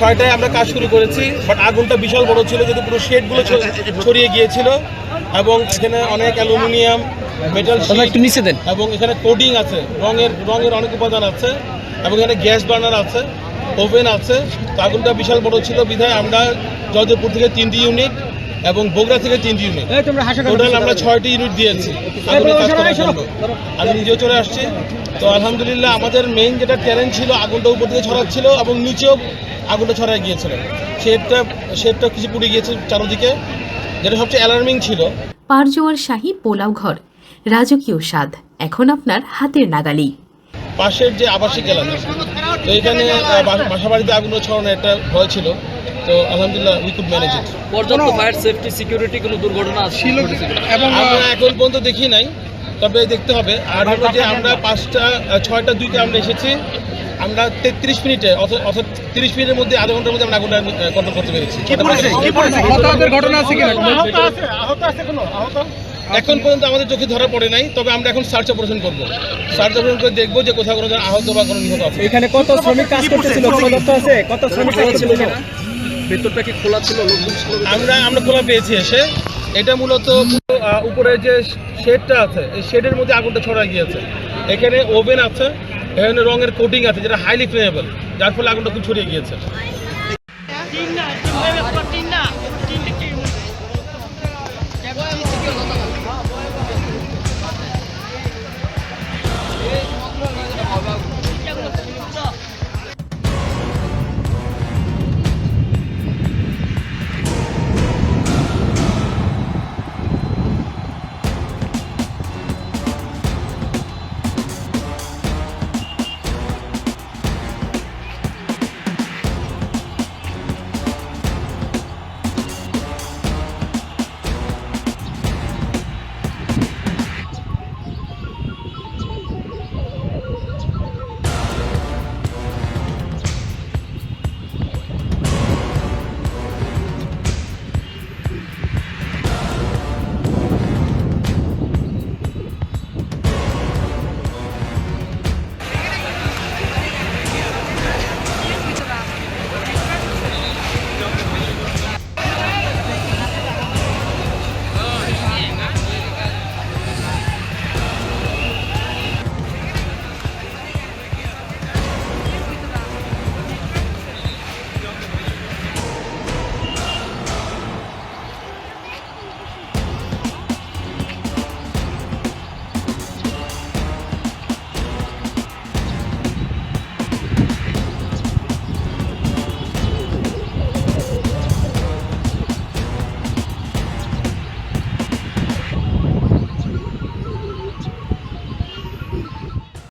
ছয়টায় আমরা কাজ শুরু করেছি বাট আগুনটা বিশাল বড় ছিল যদি পুরো শেডগুলো ছড়িয়ে গিয়েছিল এবং এখানে অনেক অ্যালুমিনিয়াম মেটাল একটু নিচে দেন। এবং এখানে কোডিং আছে রঙের রঙের অনেক উপাদান আছে এবং এখানে গ্যাস বার্নার আছে ওভেন আছে আগুনটা বিশাল বড় ছিল বিধায় আমরা জয়দেবপুর থেকে তিনটি ইউনিট এবং বগুড়া থেকে তিনটি ইউনিট টোটাল আমরা ছয়টি ইউনিট দিয়েছি। আমি নিজেও চলে আসছি। তো আলহামদুলিল্লাহ আমাদের মেইন যেটা ট্যালেন্ট ছিল আগুনটা উপর থেকে ছড়াচ্ছিল এবং নিচেও আগুনটা ছড়ায় গিয়েছিল। শেডটা শেডটা কিছু পুড়ে গিয়েছে চারদিকে। যেটা সবচেয়ে অ্যালার্মিং ছিল। পারজোয়ার শাহী পোলাও ঘর। রাজকীয় স্বাদ। এখন আপনার হাতের নাগালি পাশের যে আবাসিক এলাকা তো এখানে বাসা বাড়িতে আগুন ছড়ানোর একটা ভয় ছিল। তো আলহামদুলিল্লাহ উই কুড ম্যানেজ ইট পর্যাপ্ত ফায়ার সেফটি সিকিউরিটি কোনো দুর্ঘটনা ছিল এবং আমরা এখন পর্যন্ত দেখি নাই তবে দেখতে হবে। আর হলো যে আমরা পাঁচটা ছয়টা দুইটা আমরা এসেছি। আমরা তেত্রিশ মিনিটে অর্থাৎ তিরিশ মিনিটের মধ্যে আধা ঘণ্টার মধ্যে আমরা আগুনটা কন্ট্রোল করতে পেরেছি। ঘটনা আছে কিনা? এখন পর্যন্ত আমাদের চোখে ধরা পড়ে নাই তবে আমরা এখন সার্চ অপারেশন করব। সার্চ অপারেশন করে দেখব যে কোথাও কোনো আহত বা কোনো নিহত আছে। এখানে কত শ্রমিক কাজ করতেছিল? আছে? কত শ্রমিক কাজ ছিল ভেতরটা কি খোলা ছিল? আমরা আমরা খোলা পেয়েছি এসে। এটা মূলত আহ, উপরে যে শেডটা আছে এই শেডের মধ্যে আগুনটা ছড়া গিয়েছে। এখানে ওভেন আছে এখানে রঙের কোটিং আছে যেটা হাইলি ফ্লেমেবল যার ফলে আগুনটা খুব ছড়িয়ে গিয়েছে।